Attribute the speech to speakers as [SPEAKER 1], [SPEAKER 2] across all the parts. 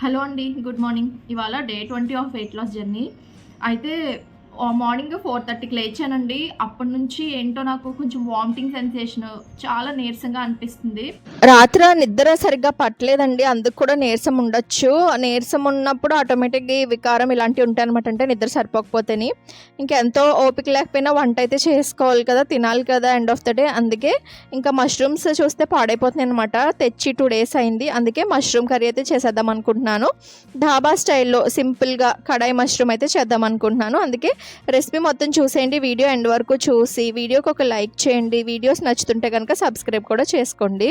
[SPEAKER 1] Hello అండి good morning. ఇవాళ day twenty of weight loss journey. అయితే మార్నింగ్ ఫోర్ థర్టీకి లేచానండి. అప్పటి నుంచి ఏంటో నాకు కొంచెం వామిటింగ్ సెన్సేషన్ చాలా నీరసంగా అనిపిస్తుంది.
[SPEAKER 2] రాత్రి నిద్ర సరిగ్గా పట్టలేదండి. అందుకు కూడా నీరసం ఉండొచ్చు. నీరసం ఉన్నప్పుడు ఆటోమేటిక్గా ఈ వికారం ఇలాంటివి ఉంటాయి అనమాట అంటే నిద్ర సరిపోకపోతేని. ఇంకెంతో ఓపిక లేకపోయినా వంట అయితే చేసుకోవాలి కదా తినాలి కదా ఎండ్ ఆఫ్ ద డే అందుకే ఇంకా మష్రూమ్స్ చూస్తే పాడైపోతున్నాయి అనమాట తెచ్చి టూ డేస్ అయింది. అందుకే మష్రూమ్ కర్రీ అయితే చేసేద్దాం అనుకుంటున్నాను. ధాబా స్టైల్లో సింపుల్గా కడాయి మష్రూమ్ అయితే చేద్దాం అనుకుంటున్నాను. అందుకే రెసిపీ మొత్తం చూసేయండి. వీడియో ఎండ్ వరకు చూసి వీడియోకి ఒక లైక్ చేయండి. వీడియోస్ నచ్చుతుంటే కనుక సబ్స్క్రైబ్ కూడా చేసుకోండి.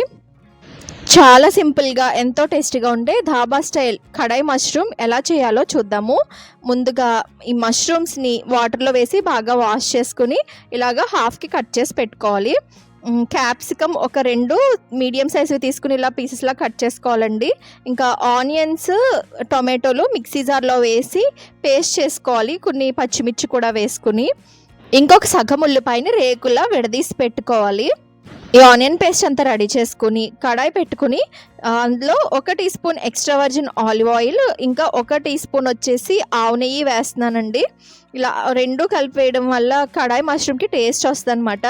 [SPEAKER 2] చాలా సింపుల్గా ఎంతో టేస్టీగా ఉండే ధాబా స్టైల్ కడాయి మష్రూమ్ ఎలా చేయాలో చూద్దాము. ముందుగా ఈ మష్రూమ్స్ని వాటర్లో వేసి బాగా వాష్ చేసుకుని ఇలాగా హాఫ్కి కట్ చేసి పెట్టుకోవాలి. క్యాప్సికమ్ ఒక రెండు మీడియం సైజు తీసుకుని ఇలా పీసెస్లా కట్ చేసుకోవాలండి. ఇంకా ఆనియన్స్ టొమాటోలు మిక్సీ జార్లో వేసి పేస్ట్ చేసుకోవాలి కొన్ని పచ్చిమిర్చి కూడా వేసుకుని. ఇంకొక సగం ఉల్లిపాయని రేకులా విడదీసి పెట్టుకోవాలి. ఈ ఆనియన్ పేస్ట్ అంతా రెడీ చేసుకుని కడాయి పెట్టుకుని అందులో ఒక teaspoon extra virgin olive oil ఇంకా ఒక టీ స్పూన్ వచ్చేసి ఆవు నెయ్యి వేస్తున్నానండి. ఇలా రెండు కలిపి వేయడం వల్ల కడాయి మష్రూమ్కి టేస్ట్ వస్తుంది అనమాట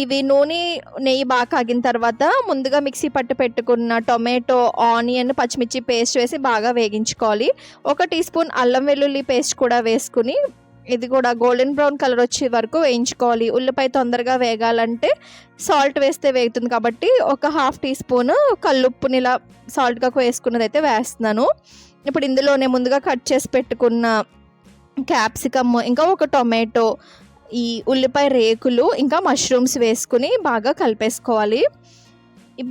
[SPEAKER 2] ఇవి నూనె నెయ్యి బాగా కాగిన తర్వాత ముందుగా మిక్సీ పట్టు పెట్టుకున్న టొమాటో ఆనియన్ పచ్చిమిర్చి పేస్ట్ వేసి బాగా వేగించుకోవాలి. ఒక టీ స్పూన్ అల్లం వెల్లుల్లి పేస్ట్ కూడా వేసుకుని ఇది కూడా గోల్డెన్ బ్రౌన్ కలర్ వచ్చే వరకు వేయించుకోవాలి. ఉల్లిపాయ తొందరగా వేగాలంటే సాల్ట్ వేస్తే వేగుతుంది కాబట్టి ఒక హాఫ్ టీ స్పూన్ కల్లుప్పుని ఇలా సాల్ట్గా వేసుకున్నది అయితే వేస్తున్నాను. ఇప్పుడు ఇందులోనే ముందుగా కట్ చేసి పెట్టుకున్న క్యాప్సికమ్ ఇంకా ఒక టొమాటో ఈ ఉల్లిపాయ రేకులు ఇంకా మష్రూమ్స్ వేసుకుని బాగా కలిపేసుకోవాలి.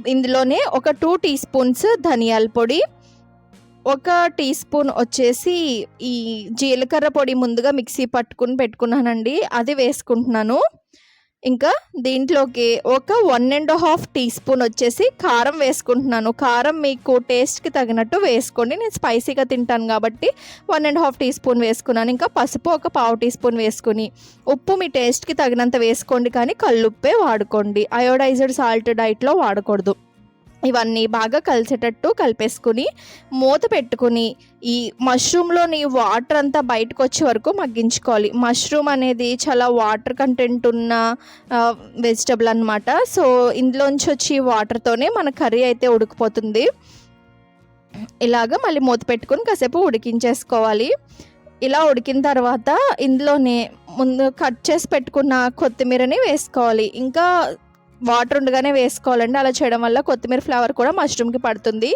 [SPEAKER 2] ఇందులోనే ఒక టూ టీ స్పూన్స్ ధనియాల పొడి ఒక టీ స్పూన్ వచ్చేసి ఈ జీలకర్ర పొడి ముందుగా మిక్సీ పట్టుకుని పెట్టుకున్నానండి. అది వేసుకుంటున్నాను. ఇంకా దీంట్లోకి ఒక one and half teaspoon వచ్చేసి కారం వేసుకుంటున్నాను. కారం మీకు టేస్ట్కి తగినట్టు వేసుకోండి. నేను స్పైసీగా తింటాను కాబట్టి one and half teaspoon వేసుకున్నాను. ఇంకా పసుపు ఒక పావు టీ స్పూన్ వేసుకుని ఉప్పు మీ టేస్ట్కి తగినంత వేసుకోండి. కానీ కల్లుప్పే వాడుకోండి. అయోడైజర్డ్ సాల్ట్ డైట్లో వాడకూడదు. ఇవన్నీ బాగా కలిసేటట్టు కలిపేసుకుని మూత పెట్టుకుని ఈ మష్రూమ్లోని వాటర్ అంతా బయటకు వచ్చే వరకు మగ్గించుకోవాలి. మష్రూమ్ అనేది చాలా వాటర్ కంటెంట్ ఉన్న వెజిటబుల్ అనమాట సో ఇందులోంచి వచ్చి వాటర్తోనే మన కర్రీ అయితే ఉడికిపోతుంది. ఇలాగ మళ్ళీ మూత పెట్టుకుని కాసేపు ఉడికించేసుకోవాలి. ఇలా ఉడికిన తర్వాత ఇందులోనే ముందు కట్ చేసి పెట్టుకున్న కొత్తిమీరని వేసుకోవాలి. ఇంకా వాటర్ ఉండగానే వేసుకోవాలండి. అలా చేయడం వల్ల కొత్తిమీర ఫ్లేవర్ కూడా మష్రూమ్కి పడుతుంది.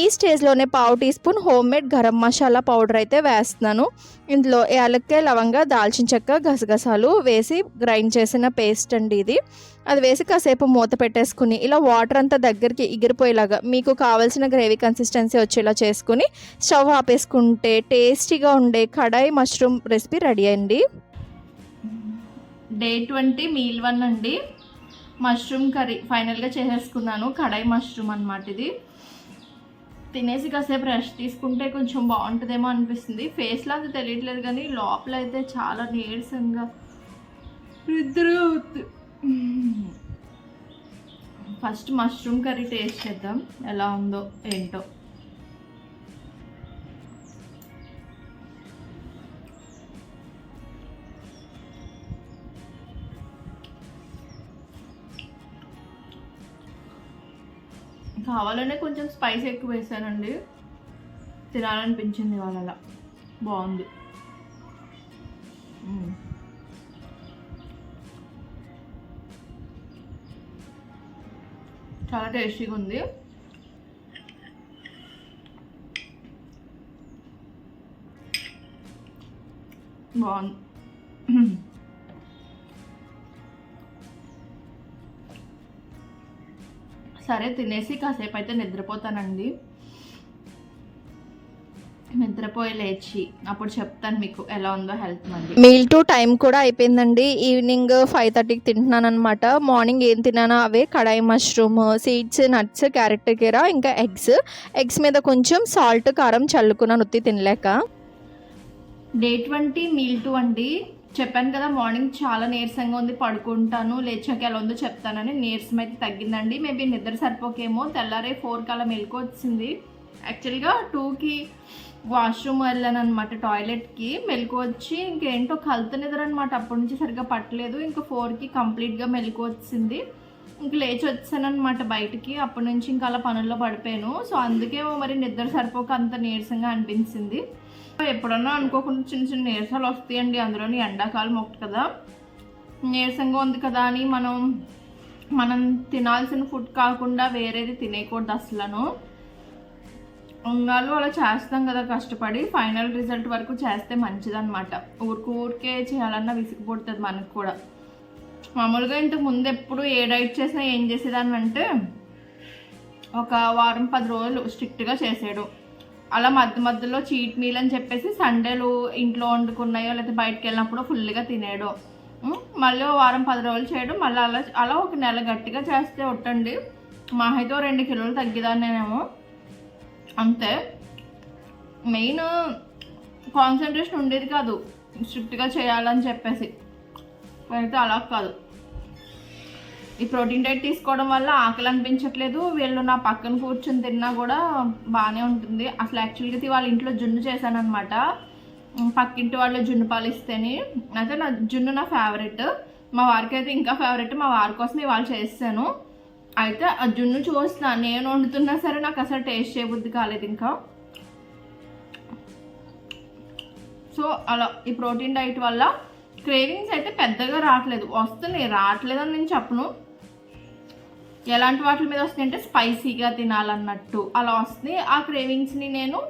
[SPEAKER 2] ఈ స్టేజ్లోనే పావు teaspoon homemade garam masala powder అయితే వేస్తున్నాను. ఇందులో యాలక్కాయ లవంగా దాల్చిన చెక్క గసగసాలు వేసి గ్రైండ్ చేసిన పేస్ట్ అండి ఇది. అది వేసి కాసేపు మూత పెట్టేసుకుని ఇలా వాటర్ అంతా దగ్గరికి ఎగిరిపోయేలాగా మీకు కావాల్సిన గ్రేవీ కన్సిస్టెన్సీ వచ్చేలా చేసుకుని స్టవ్ ఆపేసుకుంటే టేస్టీగా ఉండే కడాయి మష్రూమ్ రెసిపీ రెడీ అండి.
[SPEAKER 1] డే ట్వంటీ మీల్ వన్ అండి. Mushroom curry. ఫైనల్గా చేసేసుకున్నాను. కడాయి మష్రూమ్ అనమాట ఇది. తినేసి కాసేపు రెస్ట్ తీసుకుంటే కొంచెం బాగుంటుందేమో అనిపిస్తుంది. ఫేస్లో అది తెలియట్లేదు కానీ లోపల అయితే చాలా నీరసంగా నిద్ర అవుతుంది ఫస్ట్ మష్రూమ్ కర్రీ టేస్ట్ చేద్దాం. ఎలా ఉందో ఏంటో. కావాలనే కొంచెం స్పైస్ ఎక్కువ వేసానండి. తినాలనిపించింది వాళ్ళ అలా. బాగుంది. చాలా టేస్టీగా ఉంది. బాగుంది. సరే తినేసి కాసేపు అయితే నిద్రపోతానండి. నిద్రపోయి లేచి అప్పుడు చెప్తాను మీకు ఎలా ఉందో హెల్త్ మళ్ళీ
[SPEAKER 2] మీల్ టు టైం కూడా అయిపోయిందండి. ఈవినింగ్ ఫైవ్ థర్టీకి తింటున్నాను అనమాట మార్నింగ్ ఏం తిన్నానో అవే kadai mushroom seeds nuts carrot కీర ఇంకా ఎగ్స్ ఎగ్స్ మీద కొంచెం సాల్ట్ కారం చల్లుకున్నాను ఉత్తి తినలేక.
[SPEAKER 1] డే ట్వంటీ మీల్ టూ అండి. చెప్పాను కదా మార్నింగ్ చాలా నీరసంగా ఉంది పడుకుంటాను లేచాక ఎలా ఉందో చెప్తానని నీరసం అయితే తగ్గిందండి. మేబీ నిద్ర సరిపోకేమో తెల్లారే ఫోర్ కల్లా మెలకు వచ్చింది. యాక్చువల్గా టూకి వాష్రూమ్ వెళ్ళాను అనమాట టాయిలెట్కి మెలకు వచ్చి ఇంకేంటో కలుత నిద్ర అనమాట అప్పటి నుంచి సరిగ్గా పట్టలేదు. ఇంకా ఫోర్కి కంప్లీట్గా మెలకు వచ్చింది. ఇంక లేచి వచ్చానమాట బయటికి. అప్పటి నుంచి ఇంకా అలా పనుల్లో పడిపోయాను. సో అందుకే మరి నిద్ర సరిపోక అంత నీరసంగా అనిపించింది. ఎప్పుడన్నా అనుకోకుండా చిన్న చిన్న నీరసాలు వస్తాయండి. అందులోని ఎండాకాలం ఒకటి కదా. నీరసంగా ఉంది కదా అని మనం మనం తినాల్సిన ఫుడ్ కాకుండా వేరేది తినేయకూడదు అసలను. ఉండాలో అలా చేస్తాం కదా కష్టపడి ఫైనల్ రిజల్ట్ వరకు చేస్తే మంచిదన్నమాట. ఊరికి ఊరికే చేయాలన్నా విసిగిపోతుంది మనకు కూడా. మామూలుగా ఇంతకు ముందు ఎప్పుడు ఏ డైట్ చేసినా ఏం చేసేదాన్ని అంటే ఒక వారం పది రోజులు స్ట్రిక్ట్గా చేసాడు అలా మధ్య మధ్యలో చీట్ మీల్ అని చెప్పేసి సండేలు ఇంట్లో వండుకున్నాయో లేకపోతే బయటకు వెళ్ళినప్పుడు ఫుల్గా తినేయడం. మళ్ళీ ఓ వారం పది రోజులు చేయడం. మళ్ళీ అలా అలా ఒక నెల గట్టిగా చేస్తే ఉట్టండి మా అయితే రెండు కిలోలు తగ్గిదాన్నేమో. అంతే. మెయిన్ కాన్సన్ట్రేషన్ ఉండేది కాదు. స్ట్రిక్ట్గా చేయాలని చెప్పేసి. అయితే అలా కాదు. ఈ ప్రోటీన్ డైట్ తీసుకోవడం వల్ల ఆకలి అనిపించట్లేదు. వీళ్ళు నా పక్కన కూర్చొని తిన్నా కూడా బాగానే ఉంటుంది. అసలు యాక్చువల్గా అయితే వాళ్ళ ఇంట్లో జున్ను చేశానమాట పక్కింటి వాళ్ళు జున్ను పాలు ఇస్తేనే అయితే నా జున్ను నా ఫేవరెట్. మా వారికి అయితే ఇంకా ఫేవరెట్. మా వారి కోసం ఇవాళ చేస్తాను. అయితే ఆ జున్ను చూస్తున్నా. నేను వండుతున్నా సరే నాకు అసలు టేస్ట్ చేయబుద్ధి కాలేదు ఇంకా. సో అలా ఈ ప్రోటీన్ డైట్ వల్ల క్రేవింగ్స్ అయితే పెద్దగా రావట్లేదు. వస్తున్నాయి. రావట్లేదని నేను చెప్పను. ఎలాంటి వాటి మీద వస్తున్నాయి అంటే స్పైసీగా తినాలన్నట్టు అలా వస్తుంది ఆ క్రేవింగ్స్ని నేను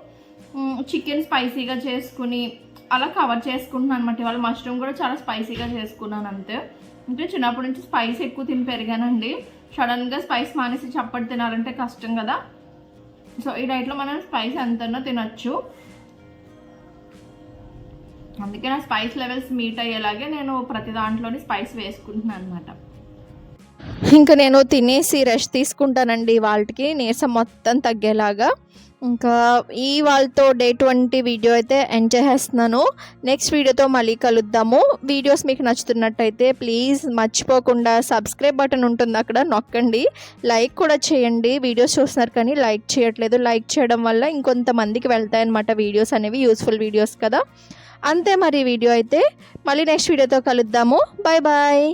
[SPEAKER 1] చికెన్ స్పైసీగా చేసుకుని అలా కవర్ చేసుకుంటున్నాను అనమాట ఇవాళ మష్రూమ్ కూడా చాలా స్పైసీగా చేసుకున్నాను అంతే. అంటే చిన్నప్పటి నుంచి స్పైస్ ఎక్కువ తిని పెరిగానండి. సడన్గా స్పైస్ మానేసి చప్పటి తినాలంటే కష్టం కదా. సో ఈ డైట్లో మనం స్పైస్ ఎంతనో తినొచ్చు. అందుకే నా స్పైస్ లెవెల్స్ మీట్ అయ్యేలాగే నేను ప్రతి దాంట్లోని స్పైస్ వేసుకుంటున్నాను అనమాట
[SPEAKER 2] ఇంకా నేను తినేసి రెస్ట్ తీసుకుంటానండి వాళ్ళకి నీరసం మొత్తం తగ్గేలాగా. ఇంకా ఈ వాళ్ళతో డే ట్వంటీ వీడియో అయితే ఎంజాయ్ చేస్తున్నాను నెక్స్ట్ వీడియోతో మళ్ళీ కలుద్దాము. వీడియోస్ మీకు నచ్చుతున్నట్టయితే ప్లీజ్ మర్చిపోకుండా సబ్స్క్రైబ్ బటన్ ఉంటుంది అక్కడ నొక్కండి. లైక్ కూడా చేయండి. వీడియోస్ చూస్తున్నారు కానీ లైక్ చేయట్లేదు. లైక్ చేయడం వల్ల ఇంకొంతమందికి వెళ్తాయన్నమాట వీడియోస్ అనేవి యూస్ఫుల్ వీడియోస్ కదా. అంతే మరి వీడియో అయితే. మళ్ళీ నెక్స్ట్ వీడియోతో కలుద్దాము. Bye bye